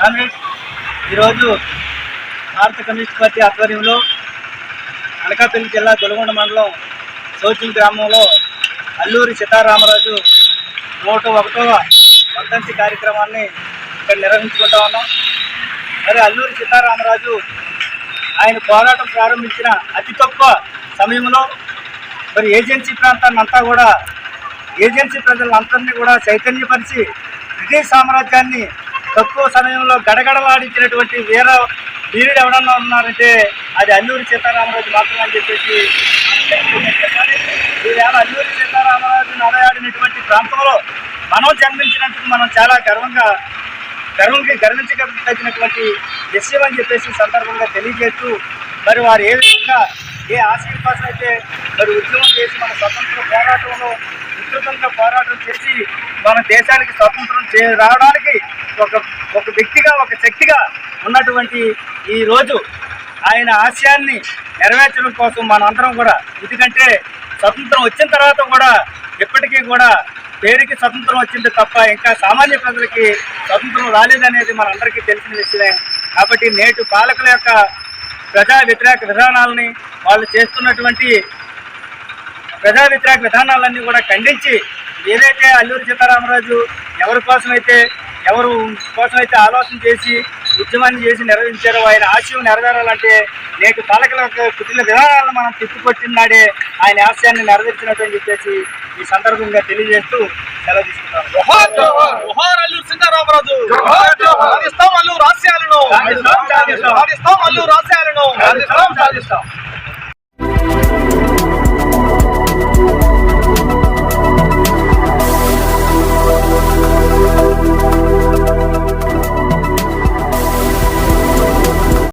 అల్లూరి ఈరోజు భారత communist party ఆధ్వర్యంలో అనకాపల్లి జిల్లా గొలగొండ మండలం సౌచింగ్ గ్రామంలో అల్లూరి సీతారామరాజు నూట ఒకటవ వర్ధంతి కార్యక్రమాన్ని ఇక్కడ నిర్వహించుకుంటా ఉన్నాం. మరి అల్లూరి సీతారామరాజు ఆయన పోరాటం ప్రారంభించిన అతి తక్కువ సమయంలో మరి ఏజెన్సీ ప్రాంతాన్ని అంతా కూడా ఏజెన్సీ ప్రజలందరినీ కూడా చైతన్యపరిచి బ్రిటిష్ సామ్రాజ్యాన్ని తక్కువ సమయంలో గడగడలాడించినటువంటి వీర వీరుడు ఎవడన్నా ఉన్నారంటే అది అల్లూరి సీతారామరాజు మాత్రమే అని చెప్పేసి ఈవేళ అల్లూరి సీతారామరాజు నడయాడినటువంటి ప్రాంతంలో మనం జన్మించినందుకు మనం చాలా గర్వంగా గర్వంకి గర్వించగలిగినటువంటి విషయం అని చెప్పేసి సందర్భంగా తెలియజేస్తూ మరి వారు ఏ విధంగా ఏ ఆశయం కోసం అయితే మరి ఉద్యమం చేసి మన స్వతంత్ర పోరాటంలో విస్తృతంగా పోరాటం చేసి మన దేశానికి స్వతంత్రం చే రావడానికి ఒక ఒక వ్యక్తిగా ఒక శక్తిగా ఉన్నటువంటి ఈ రోజు ఆయన ఆశయాన్ని నెరవేర్చడం కోసం మనందరం కూడా ఎందుకంటే స్వతంత్రం వచ్చిన తర్వాత కూడా ఎప్పటికీ కూడా పేరుకి స్వతంత్రం వచ్చింది తప్ప ఇంకా సామాన్య ప్రజలకి స్వతంత్రం రాలేదనేది మనందరికీ తెలిసిన విషయమే. కాబట్టి నేటి పాలకుల యొక్క ప్రజా వ్యతిరేక విధానాలని వాళ్ళు చేస్తున్నటువంటి ప్రజా వ్యతిరేక విధానాలన్నీ కూడా ఖండించి ఏదైతే అల్లూరి సీతారామరాజు ఎవరి కోసమైతే ఎవరు కోసమైతే ఆలోచన చేసి ఉద్యమాన్ని చేసి నెరవేర్చారో ఆయన ఆశయం నెరవేరాలంటే నేటి పాలకుల కుటిల విధానాలను మనం తిప్పికొట్టిన నాడే ఆయన ఆశయాన్ని నెరవేర్చినట్టు అని చెప్పేసి ఈ సందర్భంగా తెలియజేస్తూ సెలవు అల్లూరు. సాధిస్తాం అల్లూరు సాధిస్తాం, సాధిస్తాం. ఆశయాలను.